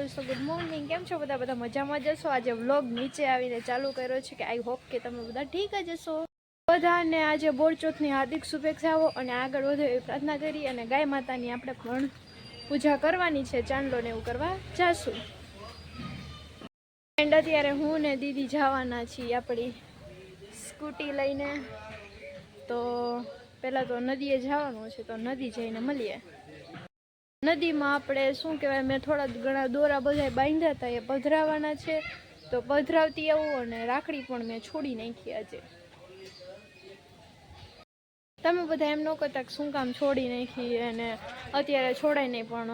દોસ્તો good morning કેમ છો બધા? બધા મજામાં જશો આજે વ્લોગ નીચે આવીને ચાલુ કર્યો છે કે આઈ હોપ કે તમે બધા ઠીક જ હશો. બધાને આજે બોરચોથની હાર્દિક શુભેચ્છાઓ અને આગળ વધો એવી પ્રાર્થના કરી અને ગાય માતાની આપણે પણ પૂજા કરવાની છે, ચાંદલો ને એવું કરવા જાશું. એન્ડ અત્યારે હું ને દીદી જવાના છીએ આપણી સ્કૂટી લઈને. તો પહેલાં તો નદીએ જવાનું છે, તો નદી જઈને મળીએ. નદીમાં આપણે શું કહેવાય, મેં થોડા ઘણા દોરા બધા બાંધ્યા હતા, એ પધરાવાના છે. તો પધરાવતી આવું અને રાખડી પણ મેં છોડી નાખી આજે. તમે બધા એમ ન કહેતા શું કામ છોડી નાખી અને અત્યારે છોડાય નહીં, પણ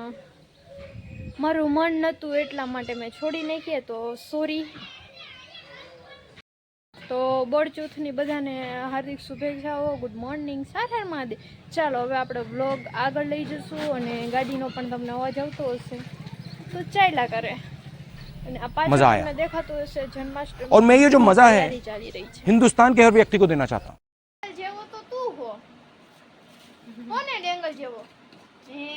મારું મન નહોતું એટલા માટે મેં છોડી નાખીએ તો સોરી તો બળચૂથની બધાને હાર્દિક શુભેચ્છાઓ ગુડ મોર્નિંગ સારા મહાદેવ ચાલો હવે આપણે વ્લોગ આગળ લઈ જઈશું અને ગાડીનો પણ તમને અવાજ આવતો હશે તો ચાલ્યા કરે અને આ પાછળ મજા આયા. તમને દેખાતું હશે જન્માષ્ટમી और मैं ये जो मजा है તૈયારી ચાલી રહી છે हिंदुस्तान के हर व्यक्ति को देना चाहता हूँ જેવો તો તું હો કોને ડેંગલ જેવો હે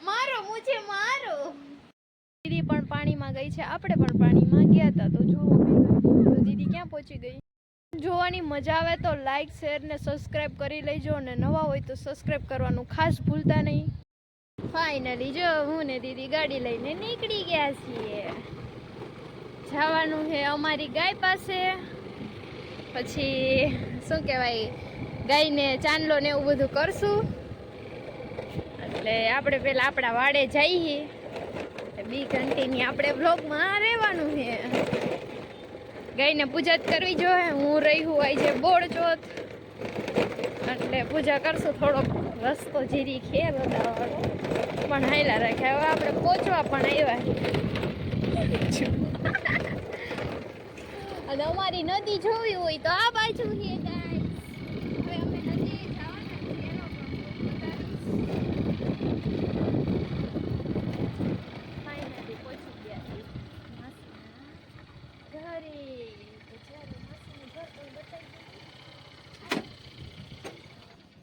મારો મુજે મારો દીદી પણ પાણીમાં ગઈ છે. આપણે પણ પાણીમાં ગયા હતા. તો જુઓ દીદી ક્યાં પહોંચી ગઈ? જોવાની મજા આવે તો લાઇક શેર ને સબસ્ક્રાઇબ કરી લેજો અને નવા હોય તો સબસ્ક્રાઇબ કરવાનું ખાસ ભૂલતા નહીં. ફાઇનલી જો હું ને દીદી ગાડી લઈને નીકળી ગયા છીએ. જવાનું છે અમારી ગાય પાસે. પછી શું કહેવાય? ગાયને ચાંદલો ને એવું બધું કરશું. એટલે આપણે પહેલાં આપણા વાડે જઈએ. બી ઘંટીની આપણે બ્લોગમાં રહેવાનું છે. ગાયને પૂજા જ કરવી જોઈએ હું. રહી હું આવી છે બોળ ચોથ એટલે પૂજા કરશું થોડોક રસ્તો જીરી ખેર વાળો પણ હાયલા રાખે. હવે આપણે પહોંચવા પણ આવ્યા અને અમારી નદી જોવી હોય તો આ બાજુ છે guys. હવે અમે નદીએ જવાના છીએ એનો પણ Finally પહોંચી ગયા છીએ માસીના ઘરે. તો ચાલો માસીનું ઘર તો બતાવી દઈએ.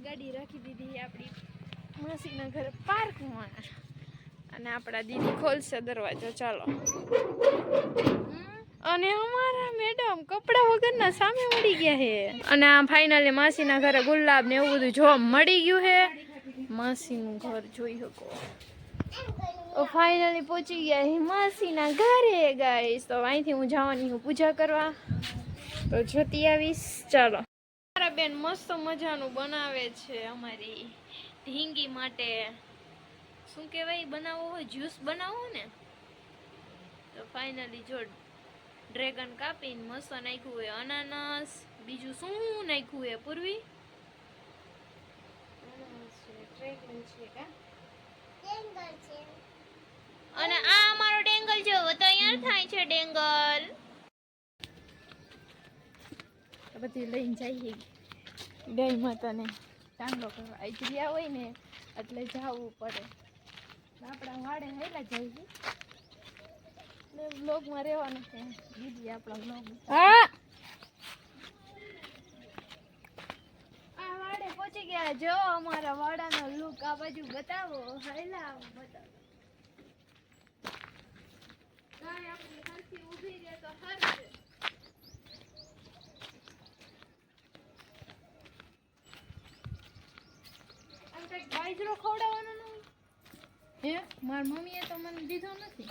ગાડી રાખી દીધી આપણી માસીના ઘરે પાર્કમાં અને આપણા દીદી ખોલશે દરવાજો, ચાલો. અને અમારા મેડમ કપડા વગરના સામે મળી ગયા હે અને આ ફાઇનલી માસીના ઘરે ગુલાબ ને એવું બધું જોવા મળી ગયું હે માસીનું ઘર જોઈ શકો. ફાઇનલી પહોંચી ગયા છે માસીના ઘરે ગાઈશ તો અહીંથી હું જવાની હું પૂજા કરવા. તો જોતી આવીશ. ચાલો. મારા બેન મસ્ત મજાનું બનાવે છે અમારી ઢીંગી માટે. શું કહેવાય બનાવવો હોય જ્યુસ બનાવવો ને તો ફાઇનલી જો ડ્રેગન કાપીને મસ્ત નાખ્યું હોય અનાનસ બીજું શું નાખ્યું હોય પૂર્વી? અને આ અમારો ડેંગલ જેવો તૈયાર થાય છે ડેંગલ. બધી લઈને જઈએ. ગાય માતાને ચાંદલો કરવા. ગયા હોય ને એટલે જવું પડે. આપણા વાડે હેલા જઈએ. ને બ્લોગમાં રહેવાનું છે. દીદી આપણા બ્લોગ હા. આ વાડે પહોંચી ગયા. જો અમારા વાડાનો લુક આ બાજુ બતાવો. હેલા બતાવો. ગાય આપણી હરખી ઊભી રહે તો હરશે બાજરો ખવડાવવાનો હે? મારી મમ્મીએ તો મને દીધો નથી.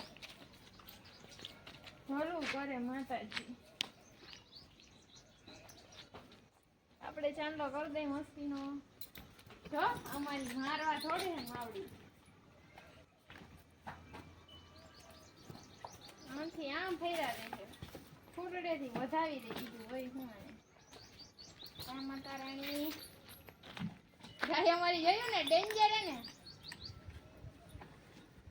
ભલું કરે માતાજી. આપણે ચાંદલો કરી દઈ મસ્તીનો. જો, અમારી મારવા થોડી હે માવડી. આમથી આમ ફેરા રહે છે ફૂટડેથી વધાવી દે દીધું હોય હું આને માતા રાણી ગાય અમારી જોયું ને ડેન્જર ને?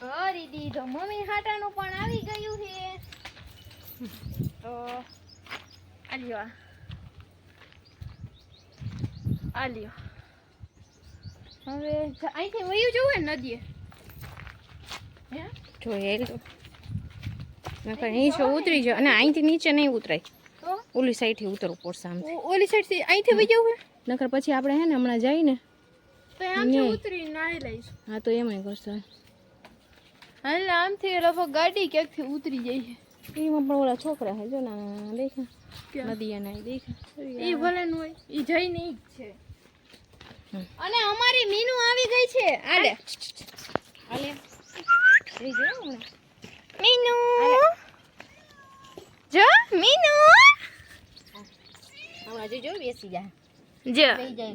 કરી દીધો મમ્મી હાટાનું પણ આવી ગયું છે. તો આલ્યો આ. આલ્યો. હવે અહીંથી વયું જવું ને નદીએ? હે? જો હેલ તો. નકર નીચે ઉતરી જાય અને અહીંથી નીચે નહીં ઉતરાય. તો? ઓલી સાઈડથી ઉતરવું પડશે આમ ઓલી સાઈડથી અહીંથી વહી જવું નકર પછી આપણે હે ને હમણાં જઈને હા તો એમ કરશે. હાલ આમથી લગભગ ગાડી ક્યાંકથી ઉતરી જાય છે. એમાં પણ ઓલા છોકરા છે જો નાના દેખા? નદીયાના ઈ દેખા. એ ભલે ન હોય એ જઈને જ છે. અને અમારી મીનુ આવી ગઈ છે. આલે. આલે. એ જો મીનુ? જો મીનુ? હમણાં જો જો બેસી જા. જો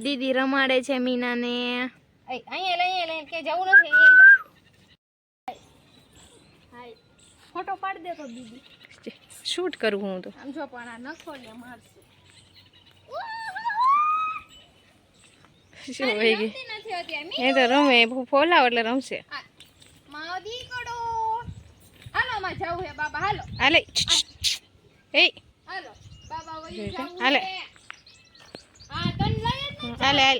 દીદી રમાડે છે મીનાને. અહીં અહીંયા લઈ અહીંયા લઈ કે જવું નથી અહીંયા હાય ફોટો પાડી દે તો દીદી. શૂટ કરું હું તો. આમ જો પણ આ નખો લે મારશે. શું હોય ગઈ? રમતી નથી અત્યારે એ તો રમે ફોલાવ એટલે રમશે. માદી કડો હાલો માં જાવું હે બાબા હાલો. હાલે એ. હાલો બાબા વયું જોઈ લે. જાવું હાલે. હે. હા તન લઈ જ ને હાલે હાલ.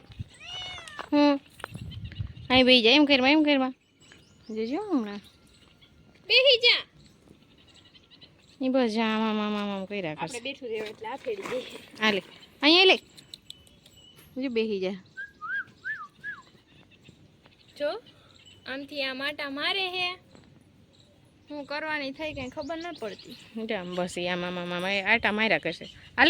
હું? અહીં બેસી જાય એમ કરવા એમ કરવા જોજો હમણાં. બેહી જા. એ બસ જા આમ આમ આમ આમ કર્યા કરશે. બેઠું રહેવું એટલે આ ફેરી દે હાલે અહીંયા લે. જો બેસી જા. જો આમથી આ માટા મારે હે. હું કરવાની થઈ કઈ ખબર ન પડતી. જામ બસ આમ આમ આમ આટા માર્યા કરશે. આ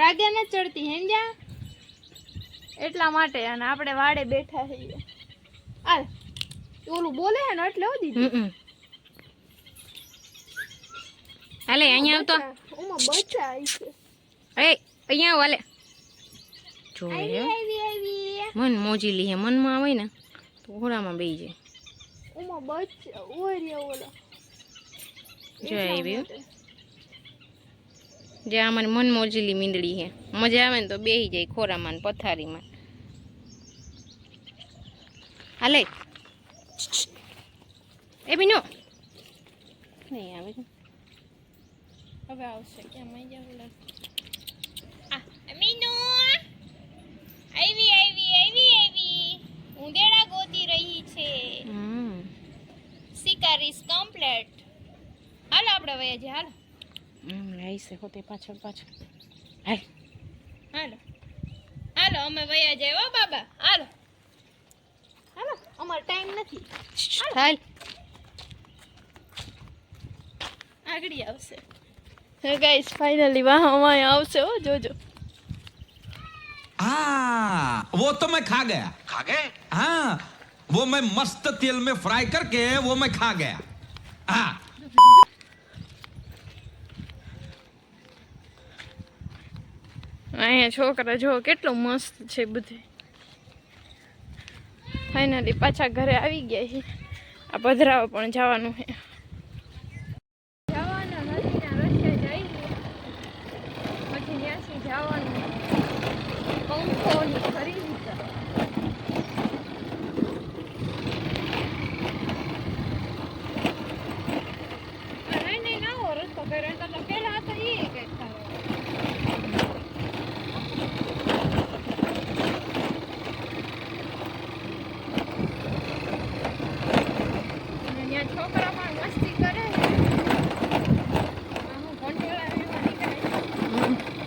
રાગે ન ચડતી હેંજા. એટલા માટે અને આપણે વાડે બેઠા છીએ આ ઓલું બોલે હે ને એટલે હો હાલે અહીંયા આવતો. ઉમાં બચ્ચા આવી છે. એ અહીંયા આવ હાલે. જો મન મોજીલી હે મનમાં આવે ને તો ઘોડામાં બેસી જાય. ઉમાં બચ્ચા ઓય રે ઓલા. જો અમારી મન મોજીલી મીંદડી હે. મજા આવે ને તો બેસી જાય ખોરામાં ને પથારીમાં. હાલે. એ બીનો નહીં આવે છે. હવે આવશે. કેમ આઈ જાવ આ મીનુ. આવી આવી આવી આવી ઉંદેડા ગોતી રહી છે. હમ. શિકાર ઇઝ કમ્પ્લીટ હાલો આપણે વયા જઈએ હાલો. હમ હોતે પાછળ પાછળ. હાય. હાલો. હાલો અમે વયા જાય હો બાબા. હાલો હાલો. અમારો ટાઈમ નથી હાલ આગળ આવશે ગાઈસ ફાઇનલી વાહ અમાય આવશે હો જોજો हाँ वो तो मैं खा गया खा गए हाँ वो मैं मस्त तेल में फ्राई करके वो मैं खा गया हाँ અહીંયા છોકરા જો કેટલું મસ્ત છે બધું ફાઇનલી પાછા ઘરે આવી ગયા છીએ. આ પધરાવા પણ જવાનું છે જવાના નદીના રસ્તે જઈએ પછી ત્યાંથી જવાનું પંખો ને ખરીદી કરવા. અરે નહીં નવો રસ્તો કર્યો તો પેલા તો એ કઈ થયો અને ત્યાં છોકરા પણ મસ્તી કરે છે આ હું કંટ્રોલ એમાં નીકળે છે.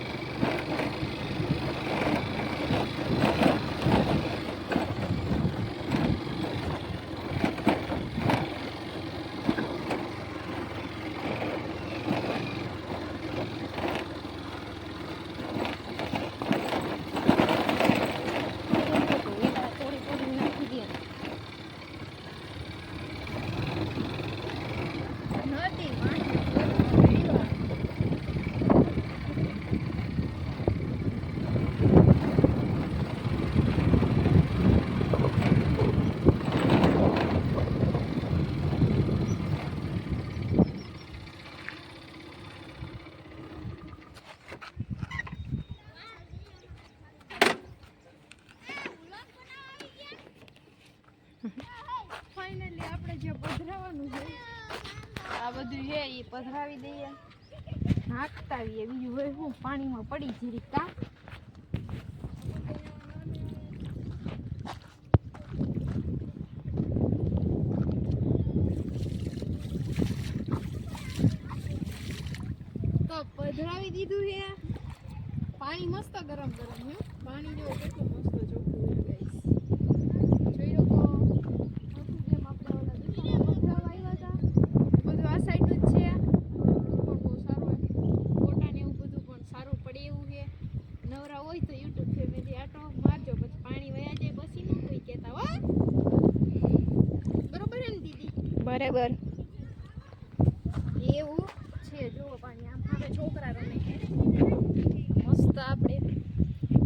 જે પધરાવાનું છે આ બધું છે એ પધરાવી દઈએ. નાખતા આવીએ. બીજું શું? પાણીમાં પડી જીરી કા તો પધરાવી દીધું છે પાણી મસ્ત ગરમ ગરમ છે પાણી જો કેટલું મસ્ત ચોખ્ખું છે ગાઈસ જોઈ શકો નથી જેમ આપણે ઓલા દુકાનમાં પધરાવા આવ્યા હતા બધું આ સાઈડનું જ છે પણ બહુ સારું ફોટા ને એવું બધું પણ સારું પડે એવું છે નવરા હોય તો યુટ્યુબ ફેમિલી આટો મારજો પછી પાણી વયા જાય પછી ન કોઈ કહેતા હો બરોબર છે ને દીદી બરાબર. એવું છે જુઓ પાણી આમ હવે છોકરા રમે મસ્ત આપણે.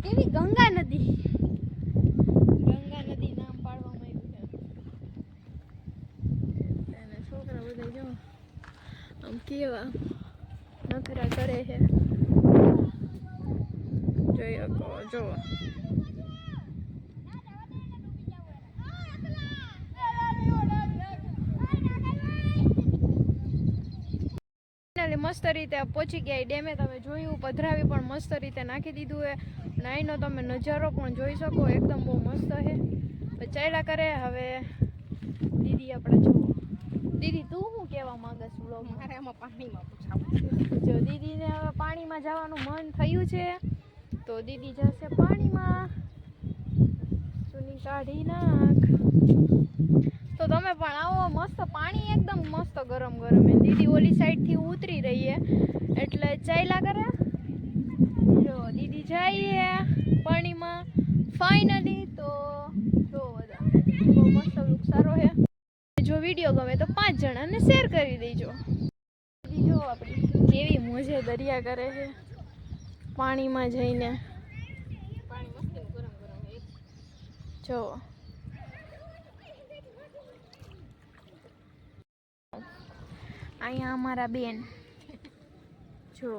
કેવી ગંગા નદી? ગંગા નદી નામ પાડવામાં આવ્યું છે. અને છોકરા બધા જો આમ કેવા નખરા કરે છે. જોઈ શકો જો ફાઇનલી મસ્ત રીતે પહોંચી ગયા. ડેમે તમે જોયું પધરાવી પણ મસ્ત રીતે નાખી દીધું હે. અને અહીંનો તમે નજારો પણ જોઈ શકો એકદમ બહુ મસ્ત છે તો ચાલ્યા કરે હવે. દીદી આપણે જો. દીદી તું શું કહેવા માંગે બ્લોગમાં મારે આમાં પાણીમાં પૂછાવું. જો દીદીને હવે પાણીમાં જવાનું મન થયું છે. તો દીદી જશે પાણીમાં. સુની કાઢી નાખ. તો તમે પણ આવો, મસ્ત પાણી એકદમ મસ્ત ગરમ ગરમ છે. દીદી ઓલી સાઈડથી ઉતરી રહીએ એટલે ચાલ્યા કરે. જો, દીદી જઈએ પાણીમાં. ફાઇનલી તો જો બધા. મસ્ત લુક સારો છે. જો વીડિયો ગમે તો પાંચ જણાને શેર કરી દેજો. દીદી જો આપણી કેવી મોજે દરિયા કરે છે. પાણીમાં જઈને. જો. અહીંયા અમારા બેન. જો.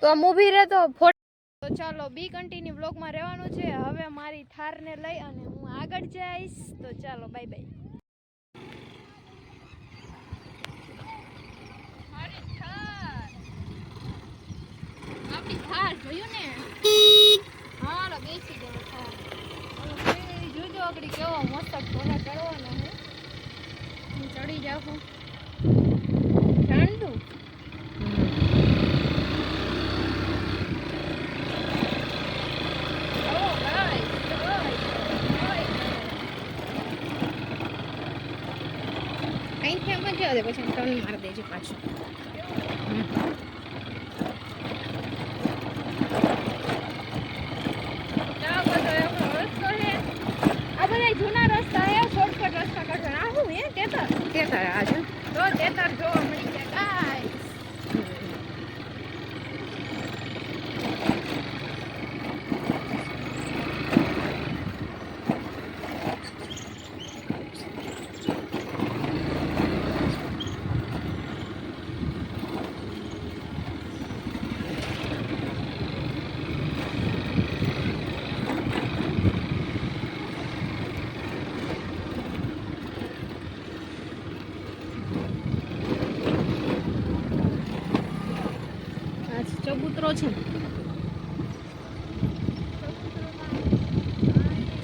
તો આમ ઊભી રહે ફોટો ચાલો, બી કન્ટિન્યુ બ્લોગમાં રહેવાનું છે. હવે મારી થારને લઈ અને હું આગળ જઈશ. તો ચાલો બાય બાય આપણી થાર જોયું ને હાલો બેસી ગયો થાર હવે જોજો આગળ કેવો મસ્ત ઘોડા ચડવાનો હે. હું ચડી જાઉં guys. અહીંથી આમ જ દે પછી ટર્ન મારી દેજે પાછું આ બધો એવો રસ્તો છે આ બધા જૂના રસ્તા છે શોર્ટકટ રસ્તા કાઢો આ શું હે તેતર આજે તો તેતર જોવા મળી ગયા ગાઈસ ચબૂતરો છે.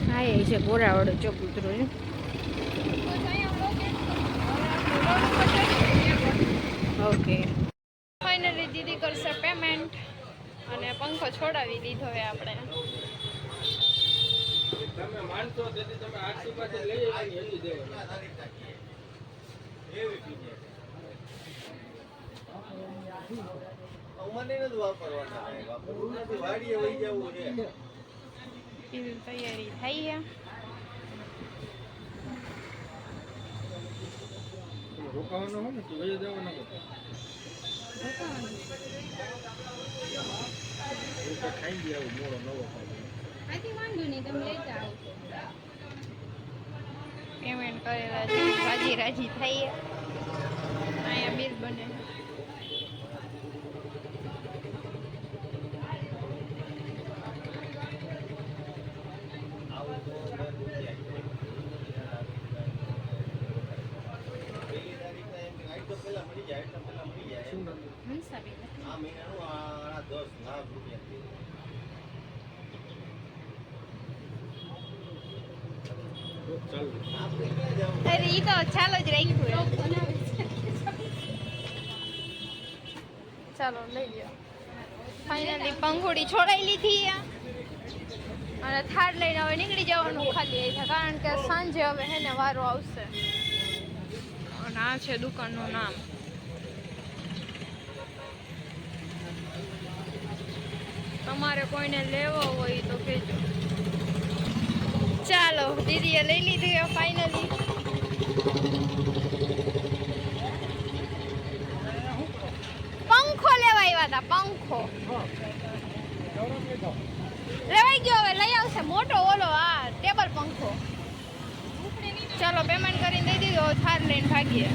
હા, એ છે ગોરાવાળો ચબૂતરો છે. ઓકે. ફાઇનલી દીદી કરશે પેમેન્ટ અને પંખો છોડાવી દીધો હવે આપણે. એવી તૈયારી થઈ છે. રોકાવાનું વાંધો નહીં તમે લેતા આવજો. પેમેન્ટ કરેલા છે રાજી રાજી થઈ અહીંયા બિલ બને. ઈ તો ચાલો જ રાખ્યું ચાલો, લઈ લ્યો. ફાઇનલી પંખોડી છોડાઈ લીધી. અને થાર લઈને હવે નીકળી જવાનું ખાલી અહીંથી કારણ કે સાંજે હવે હે ને વારો આવશે. અને આ છે દુકાનનું નામ. તમારે કોઈને લેવો હોય તો કહેજો. ચાલો, દીદીએ લઈ લીધી ફાઇનલી પંખો લેવા આવ્યા હતા પંખો. લેવાઈ ગયો હવે, લઈ આવશે. મોટો ઓલો, આ ટેબલ પંખો. ચાલો પેમેન્ટ કરીને દઈ દીધો થાર લઈને ભાગીએ.